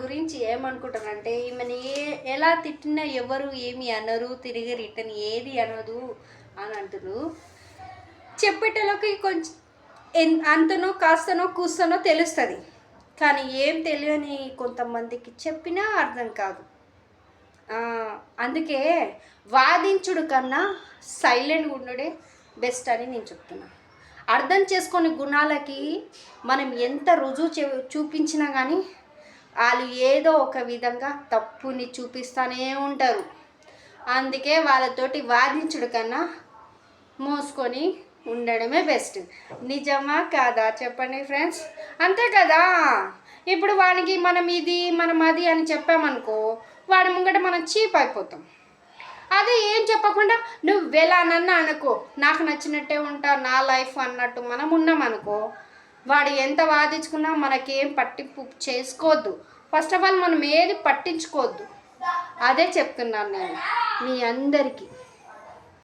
గురించి ఏమనుకుంటారంటే ఈమెను ఏ ఎలా తిట్టినా ఎవరు ఏమి అనరు తిరిగి రిటర్న్ ఏది అనదు అని అంటున్నారు చెప్పేటలోకి కొంచెం అంతనో కాస్తనో కూస్తనో తెలుస్తుంది. కానీ ఏం తెలియని కొంతమందికి చెప్పినా అర్థం కాదు. అందుకే వాదించుడు కన్నా సైలెంట్గా ఉండడే బెస్ట్ అని నేను చెప్తున్నా. అర్థం చేసుకునే గుణాలకి మనం ఎంత రుజువు చూపించినా కానీ వాళ్ళు ఏదో ఒక విధంగా తప్పుని చూపిస్తూనే ఉంటారు. అందుకే వాళ్ళతోటి వాదించుడు కన్నా మోసుకొని ఉండడమే బెస్ట్. నిజమా కాదా చెప్పండి ఫ్రెండ్స్? అంతే కదా? ఇప్పుడు వానికి మనం ఇది మనం అది అని చెప్పామనుకో వాడి ముంగట మనం చీప్ అయిపోతాం. అదే ఏం చెప్పకుండా నువ్వు వెళ్ళానన్నా అనుకో నాకు నచ్చినట్టే ఉంటా నా లైఫ్ అన్నట్టు మనం ఉన్నామనుకో వాడు ఎంత వాదించుకున్నా మనకేం పట్టింపు చేసుకోవద్దు ఫస్ట్ ఆఫ్ ఆల్ మనం ఏది పట్టించుకోవద్దు అదే చెప్తున్నాను నేను మీ అందరికీ.